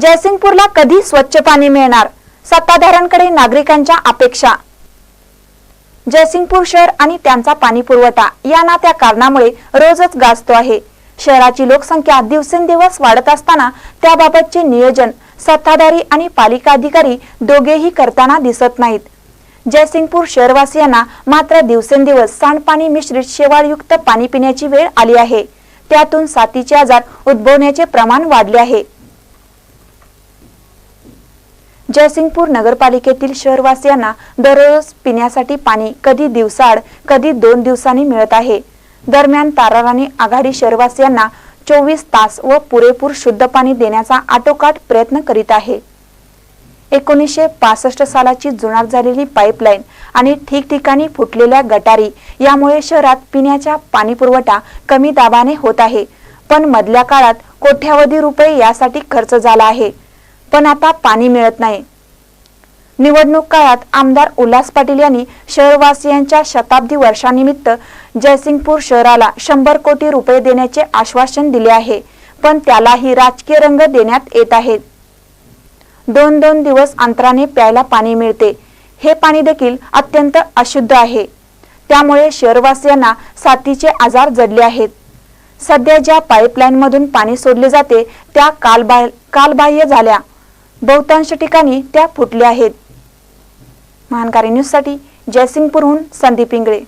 जयसिंगपूरला कधी स्वच्छ पाणी मिळणार? सत्ताधाऱ्यांकडे नागरिकांच्या अपेक्षा. जयसिंगपूर शहर आणि त्यांचा पाणी पुरवठा या ना त्या कारणामुळे रोजच गाजतो आहे. शहराची लोकसंख्या दिवसेंदिवस वाढत असताना त्याबाबतचे नियोजन सत्ताधारी आणि पालिका अधिकारी दोघेही करताना दिसत नाहीत. जयसिंगपूर शहरवासियांना मात्र दिवसेंदिवस सांडपाणी मिश्रित शेवाळयुक्त पाणी पिण्याची वेळ आली आहे. त्यातून साथीचे आजार उद्भवण्याचे प्रमाण वाढले आहे. जयसिंगपूर नगरपालिकेतील शहरवासियांना दररोज पिण्यासाठी पाणी कधी दिवसाआड कधी दोन दिवसांनी मिळत आहे. दरम्यान ताराराणी आघाडी शहरवासियांना चोवीस तास व पुरेपूर शुद्ध पाणी देण्याचा आटोकाट प्रयत्न करीत आहे. एकोणीसशे पासष्ट सालाची जुनाट झालेली पाईपलाईन आणि ठिकठिकाणी फुटलेल्या गटारी यामुळे शहरात पिण्याचा पाणी पुरवठा कमी दाबाने होत आहे. पण मधल्या काळात कोट्यावधी रुपये यासाठी खर्च झाला आहे. पण आता पाणी मिळत नाही. निवडणूक काळात आमदार उल्हास पाटील यांनी शहरवासियांच्या शताब्दी वर्षानिमित्त जयसिंगपूर शहराला शंभर कोटी रुपये देण्याचे आश्वासन दिले आहे पण त्यालाही राजकीय रंग देण्यात येत आहेत. दोन दोन दिवस अंतराने प्यायला पाणी मिळते. हे पाणी देखील अत्यंत अशुद्ध आहे. त्यामुळे शहरवासियांना साथीचे आजार जडले आहेत. सध्या ज्या पाईपलाईनमधून पाणी सोडले जाते त्या कालबाह्य कालबाह्य झाल्या. बहुतांश ठिकाणी त्या फुटल्या आहेत. महानकारी न्यूजसाठी जयसिंगपूरहून संदीप इंगळे.